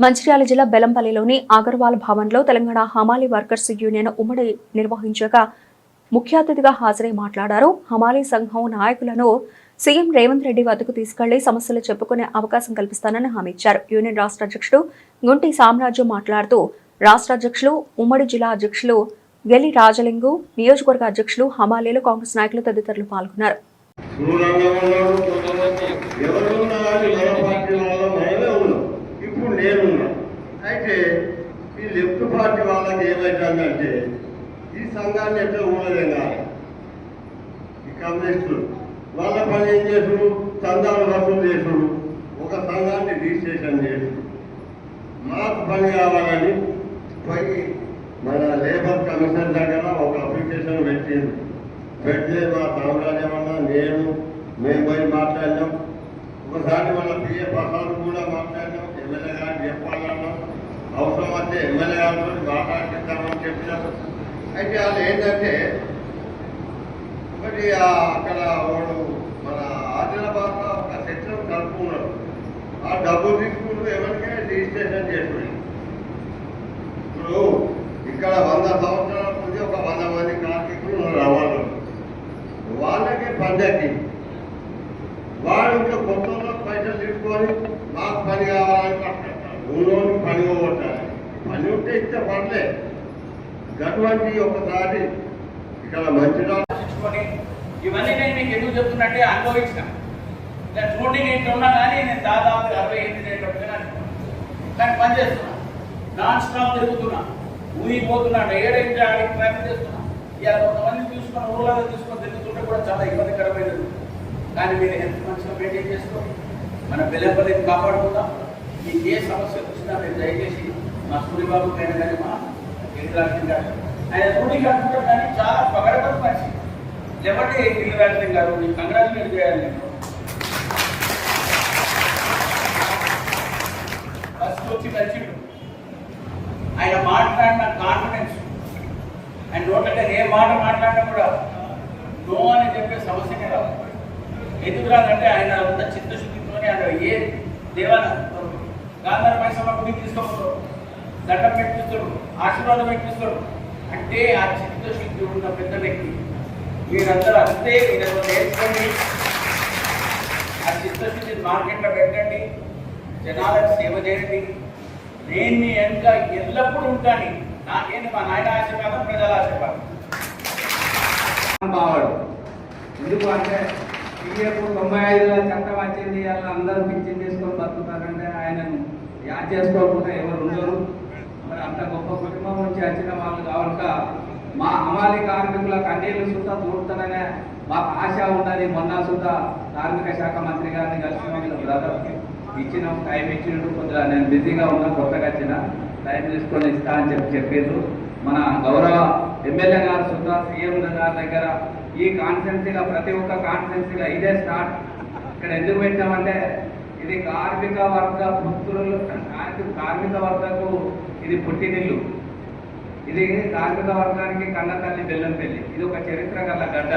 మంచిర్యాల జిల్లా బెలంపల్లిలోని అగర్వాల్ భవన్లో తెలంగాణ హమాలి వర్కర్స్ యూనియన్ ఉమ్మడి నిర్వహించగా ముఖ్య అతిథిగా హాజరై మాట్లాడారు. హమాలీ సంఘం నాయకులను సీఎం రేవంత్ రెడ్డి వద్దకు తీసుకెళ్ళి సమస్యలు చెప్పుకునే అవకాశం కల్పిస్తానని హామీ ఇచ్చారు. యూనియన్ రాష్ట్ర అధ్యక్షుడు గుంటి సామ్రాజ్యం మాట్లాడుతూ రాష్ట్ర అధ్యక్షులు ఉమ్మడి జిల్లా అధ్యక్షులు గెలి రాజలింగు నియోజకవర్గ అధ్యక్షులు హమాలీలు కాంగ్రెస్ నాయకులు తదితరులు పాల్గొన్నారు దూరంగా ఉన్నాడు ఎవరున్నా కానీ మన పార్టీ వాళ్ళ మనమే ఉన్నాం ఇప్పుడు నేనున్నా అయితే ఈ లెఫ్ట్ తర్వాత వాళ్ళకి ఏమైతుందంటే ఈ సంఘాన్ని ఎట్లా ఊడలేం కాదు ఈ కమ్యూనిస్టులు. వాళ్ళ పని ఏం చేసుడు చందాలు వసూలు చేసుడు ఒక సంఘాన్ని రిజిస్ట్రేషన్ చేసుడు మాకు పని కావాలని పోయి మన లేబర్ కమిషన్ దగ్గర ఒక అప్లికేషన్ పెట్టింది పెడితే మా సామ్రాజ్యం అన్న నేను మేము పోయి మాట్లాడినాం. ఒకసారి మన పిఏ ప్రసాద్ కూడా మాట్లాడినాం. ఎమ్మెల్యే గారికి చెప్పాలన్నాం. ఎమ్మెల్యే గారితో మాట్లాడిస్తామని చెప్పినాం అయితే వాళ్ళు ఏంటంటే మరి అక్కడ వాడు మన ఆదిలాబాద్లో ఒక సెక్షన్ కలుపుకున్నాడు ఆ డబ్బు తీసుకుంటూ ఎవరికైనా రిజిస్ట్రేషన్ చేసుకుని ఇప్పుడు ఇక్కడ వంద సంవత్సరాల నుంచి ఒక వంద మంది కార్మికులు ఉన్నారు వాళ్ళు. వాళ్ళకే పండక్కి వాడు ఇంకా కొత్త పైసలు తీసుకొని మాకు పని కావాలని పట్టుకుంటారు ఊళ్ళో పని పోగొట్టాలి. పని ఉంటే ఇస్తే పడలే అటువంటి ఒకసారి. ఇక్కడ మంచిగా ఇవన్నీ నేను మీకు ఎందుకు చెప్తున్నట్టే అనుభవించిన. ఇలా చూడండి నేను ఉన్నా కానీ నేను దాదాపు అరవై ఎనిమిది ఏళ్ళు కానీ పని చేస్తున్నా. నాన్ స్టాప్ తిరుగుతున్నా. ఊగిపోతున్నా. ఏడైతే ఆడికి ప్రయత్నం చేస్తున్నా. ఇలా కొంతమంది తీసుకొని ఊళ్ళలో తీసుకొని తిరుగుతుంటే కూడా చాలా ఇబ్బందికరమైనది. కానీ మీరు హెల్త్ మంచిగా మెయింటైన్ చేసుకోండి మన బెల్లపల్లిని కాపాడుకుందాం. మీకు ఏ సమస్య వచ్చినా మీరు దయచేసి మా సూర్యబాబు పైన కానీ మా గిరిరాజన్ గారు ఆయన రూఢి కాకుండా కానీ చాలా పగడపడి మనిషి లేకపోతే గిరిరాజన్ గారు మీ కంగ్రాచులేట్ చేయాలి నేను. ఫస్ట్ వచ్చి కలిసిండు. ఆయన మాట్లాడిన కాన్ఫిడెన్స్ ఆయన నోటంటే ఏ మాట మాట్లాడినా కూడా నో అని చెప్పే సమస్యనే రాదు. ఎందుకు రాదంటే ఆయన అంత చిత్తశుద్ధితోనే ఆయన ఏ దేవాలయం గాంధార పైసమ్మ గుడికి తీసుకోపోతాడు దండం పెట్టిస్తాడు ఆశీర్వాదం పెట్టిస్తాడు. అంటే ఆ చిత్తశుద్ధి ఉన్న పెద్ద వ్యక్తి. మీరందరూ అంతే మీరు నేర్చుకోండి. ఆ చిత్తశుద్ధిని మార్కెట్లో పెట్టండి. జనాలకు సేవ చేయండి. నేను మీ వెనుక ఎల్లప్పుడూ ఉంటాను. నాకేంటి మా నాయన ఆశీర్వాదం ప్రజల ఆశీర్వాదం? బావాడు ఎందుకు అంటే పిఎఫ్ తొంభై ఐదులో చట్టం వచ్చింది అలా అందరూ పింఛన్ చేసుకొని బతుకుతారంటే ఆయనను యాద్ చేసుకోకుండా ఎవరు ఉండరు. అంత గొప్ప కుటుంబం నుంచి వచ్చిన వాళ్ళు కావక మా హమాలి కార్మికుల కన్నీళ్ళు సుతా తోడుతాననే మాకు ఆశ ఉన్నది. మొన్న సుతా కార్మిక శాఖ మంత్రి గారిని కలిసిన బ్రదర్ ఇచ్చిన టైం ఇచ్చిండు కొద్దిగా నేను బిజీగా ఉన్నా కొత్తగా వచ్చిన టైం తీసుకొని ఇస్తా అని చెప్పి చెప్పారు మన గౌరవ ఎమ్మెల్యే గారు సుధా సీఎం గారి దగ్గర ఈ కాన్స్టెన్సీలో ప్రతి ఒక్క కాన్స్టెన్సీలో ఇదే స్టార్ట్ ఇక్కడ ఎందుకు పెట్టామంటే ఇది కార్మిక వర్గ పుత్రులు కార్మిక- కార్మిక వర్గకు ఇది పుట్టినిల్లు. ఇది కార్మిక వర్గానికి కన్న తల్లి బెల్లం పెళ్ళి ఇది ఒక చరిత్ర గల గడ్డ.